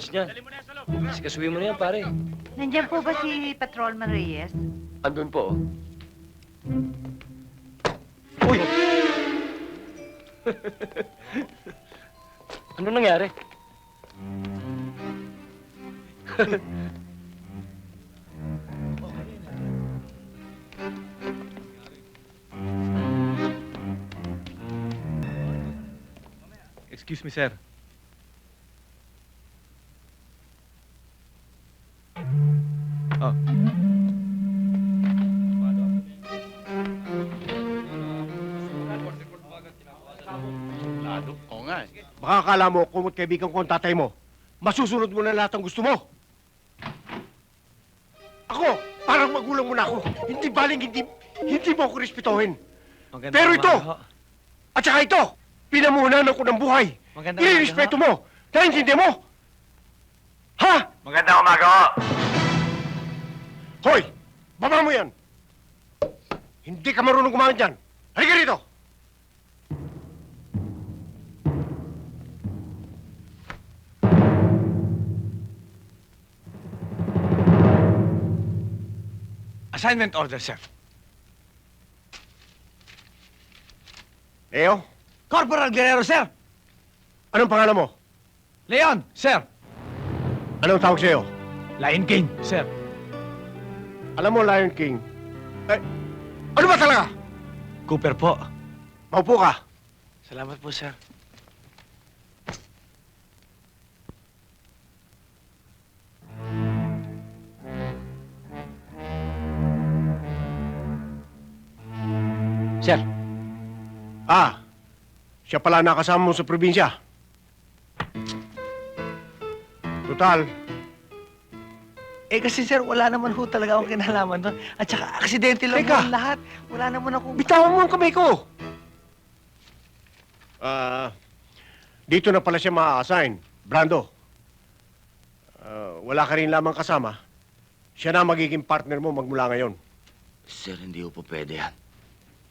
charge niya. Kasi kasuwi mo na yan, pare. Nandiyan po ba si Patrolman Reyes? Andun po, oh. Uy! ano nangyari? Excuse me, sir. Oo nga eh. Baka akala mo, kumot kaibigan ko ang tatay mo, masusunod mo na lahat ng gusto mo. Ako, parang magulang mo na ako. Hindi baling hindi, hindi mo ako respetuhin. Magandang Pero ito, umaga ho. at saka ito, pinamuhunan ako ng buhay. Magandang umaga Irirespeto mo. Naintindihan mo? Ha? Magandang umaga ho. Hoy! Baba mo yan! Hindi ka marunong gumamit yan. Halika rito! Assignment order, sir. Leo, Corporal Guerrero, sir. anong pangalan mo? Leon, sir. Anong tawag sa'yo? Lion King, sir. Alam mo, Lion King. Eh, ano ba talaga? Cooper po. Maupo ka. Salamat po, sir. Sir, Ah, siya pala nakasama mo sa probinsya. Total, Eh kasi sir, wala naman ho talaga akong kinalaman doon. At saka aksidente lang Teka. ho lahat. Wala naman akong... bitawan mo ang kamay ko. Ah, dito na pala siya ma-assign. Brando. Ah, wala ka rin lamang kasama. Siya na magiging partner mo magmula ngayon. Sir, hindi po pwede yan.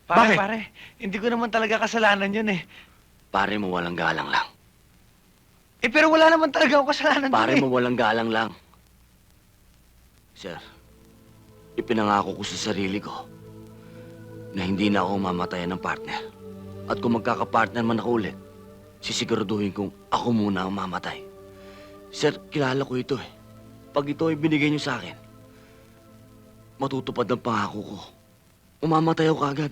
Pare, Bakit? pare, hindi ko naman talaga kasalanan yun eh. Pare mo walang galang lang. Eh pero wala naman talaga ako kasalanan Pare dun mo eh. walang galang lang. Sir, ipinangako ko sa sarili ko na hindi na ako mamatayan ng partner. At kung magkakapartner man ako ulit, sisiguraduhin kong ako muna ang mamatay. Sir, kilala ko ito eh. Pag ito ay binigay niyo sa akin, matutupad ang pangako ko. Umamatay ako agad.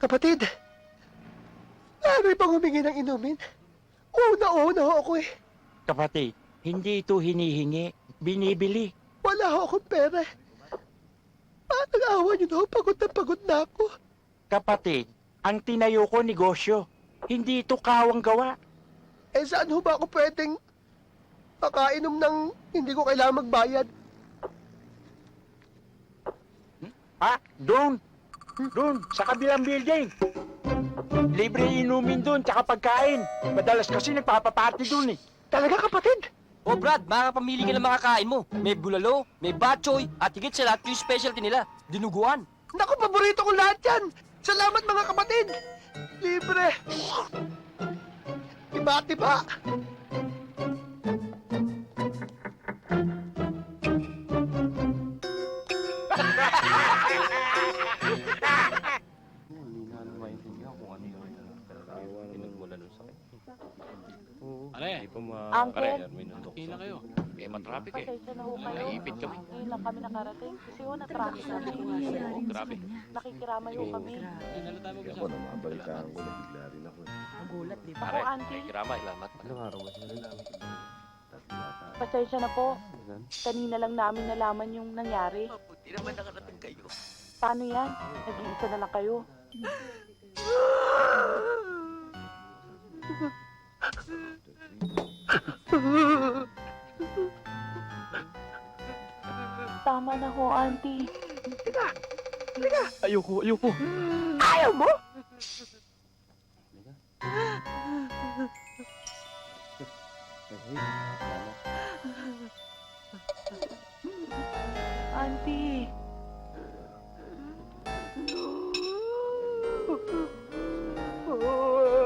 Kapatid, ano bang humingi ng inumin? Una-una ho ako eh. Kapatid, hindi ito hinihingi, binibili. Wala ho akong pera. Paano awa niyo na Pagod na pagod na ako. Kapatid, ang tinayo ko negosyo. Hindi ito kawang gawa. Eh saan ho ba ako pwedeng makainom ng hindi ko kailangan magbayad? Ha? Doon. Doon, sa kabilang building. Libre inumin doon, tsaka pagkain. Madalas kasi nagpapaparty doon eh. Talaga kapatid? Oh Brad, makakapamili ka ng makakain mo. May bulalo, may batchoy, at higit sa lahat yung specialty nila, dinuguan. Naku, paborito ko lahat yan! Salamat mga kapatid! Libre! Tiba-tiba! Ano eh? Uncle, Okay na kayo. Eh, matraffic eh. pasensya na ho kayo. Naipit kami. Ngayon lang kami nakarating. Kasi ho, na-traffic kami. Oo, grabe. Nakikiramay ho kami. Ayun na lang tayo mag-usap. Ako, Pare, auntie, eh, kiramay, lamat. pasensya na po. Kanina lang namin nalaman yung nangyari. Buti naman nakarating kayo. Paano yan? Nag-iisa na lang kayo. Tama na ho, auntie. Teka! Teka! Ayoko, ayoko. Ayaw mo? Auntie!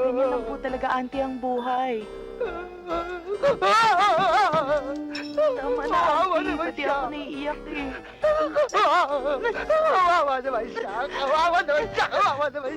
Ganyan lang po talaga, auntie, ang buhay. Ah! Tama na, auntie. Pati ako naiiyak eh. Kawawa naman siya! Kawawa naman siya! Kawawa naman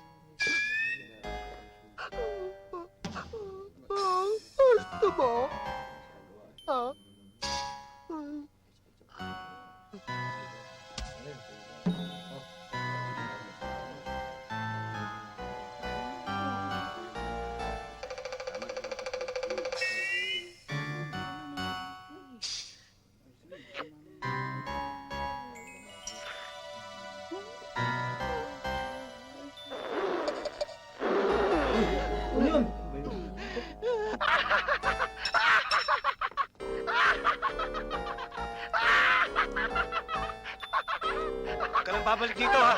siya! Kayo, Huwag ka lang babalik dito, ha?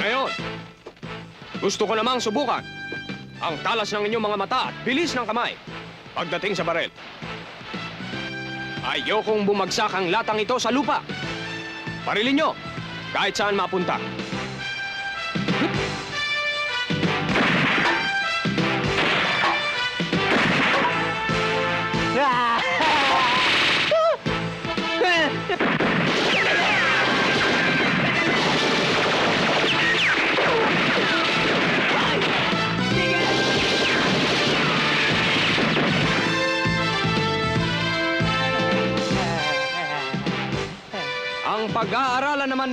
Ngayon, gusto ko namang subukan ang talas ng inyong mga mata at bilis ng kamay pagdating sa barel. Ayokong bumagsak ang latang ito sa lupa. Parilin nyo, kahit saan mapunta.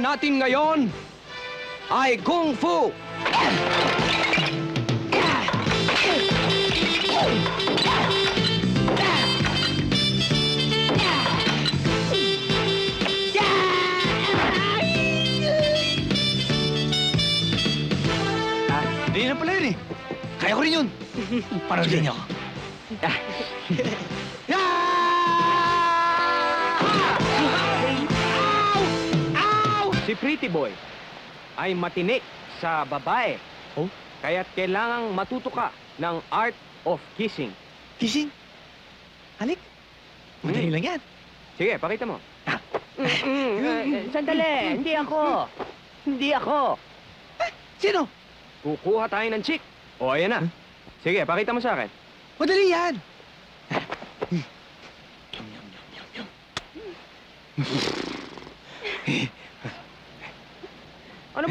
Natin ngayon ay Kung Fu. Hindi na pala yun, eh. Kaya ko rin yun. Panoodin niyo. Si Pretty Boy ay matinik sa babae. Oh? Kaya't kailangang matuto ka ng art of kissing. Kissing? Halik? Madali lang yan. Sige, pakita mo. sandali, hindi ako. Hindi ako. Sino? Kukuha tayo ng chick. O, ayan na. Sige, pakita mo sa akin. Madali yan.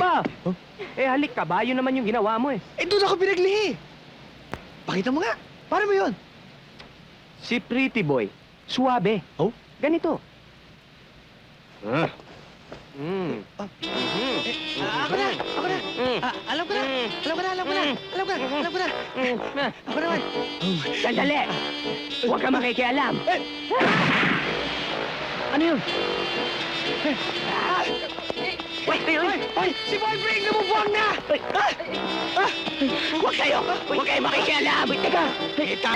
Ano ba? Eh, halik kabayo naman yung ginawa mo eh. Eh, doon ako pinaglihi. Pakita mo nga. Paano mo yun? Si Pretty Boy, suwabe. Oh? Ganito. Ah. Mm. Mm. Ah, ako na! Ako na! Mm. Ah, alam ko na! Alam ko na! Alam ko na! Alam ko na! Alam ko na! Ako naman! Sandali! Huwag ka makikialam! Ano yun? Uy, uy, uy! Si Boyfriend nabubwang na! Uy, ah! Ah! Huwag kayo! Huwag kayo makikialam! Uy, teka! Ito!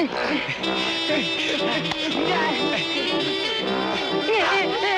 Hindi!